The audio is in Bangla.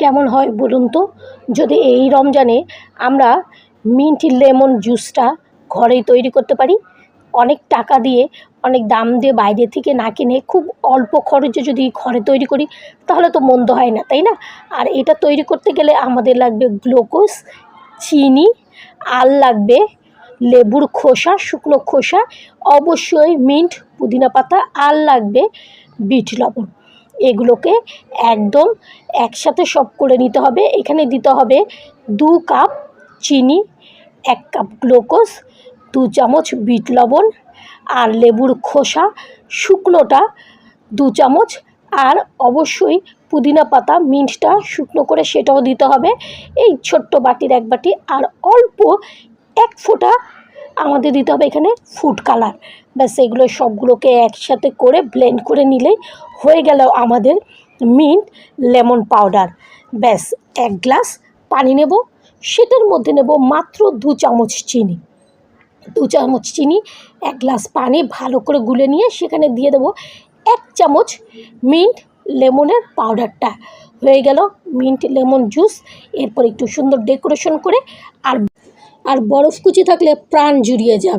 কেমন হয় বলুন তো? যদি এই রমজানে আমরা মিন্ট লেমন জুসটা ঘরেই তৈরি করতে পারি, অনেক টাকা দিয়ে, অনেক দাম দিয়ে বাইরে থেকে না কিনে খুব অল্প খরচে যদি ঘরে তৈরি করি, তাহলে তো মন্দ হয় না, তাই না? আর এটা তৈরি করতে গেলে আমাদের লাগবে গ্লুকোজ, চিনি, আর লাগবে লেবুর খোসা, শুকনো খোসা, অবশ্যই মিন্ট, পুদিনা পাতা, আর লাগবে বিট লবণ। এগুলোকে একদম একসাথে সব করে নিতে হবে। এখানে দিতে হবে দু কাপ চিনি, এক কাপ গ্লুকোজ, দু চামচ বিট লবণ আর লেবুর খোসা, শুকনোটা দু চামচ আর অবশ্যই পুদিনা পাতা, মিন্টটা শুকনো করে সেটাও দিতে হবে। এই ছোট্ট বাটির এক বাটি আর অল্প এক ফোঁটা আমাদের দিতে হবে এখানে ফুড কালার ব্যাস, এগুলো সবগুলোকে একসাথে করে ব্লেন্ড করে নিলেই হয়ে গেল আমাদের মিন্ট লেমন পাউডার ব্যাস, এক গ্লাস পানি নেব, সেটার মধ্যে নেব মাত্র দু চামচ চিনি। দু চামচ চিনি, এক গ্লাস পানি ভালো করে গুলে নিয়ে সেখানে দিয়ে দেবো এক চামচ মিন্ট লেমনের পাউডারটা হয়ে গেল মিন্ট লেমন জুস এরপর একটু সুন্দর ডেকোরেশন করে আর আর বরফ কুচি থাকলে প্রাণ জুড়িয়ে যাবে।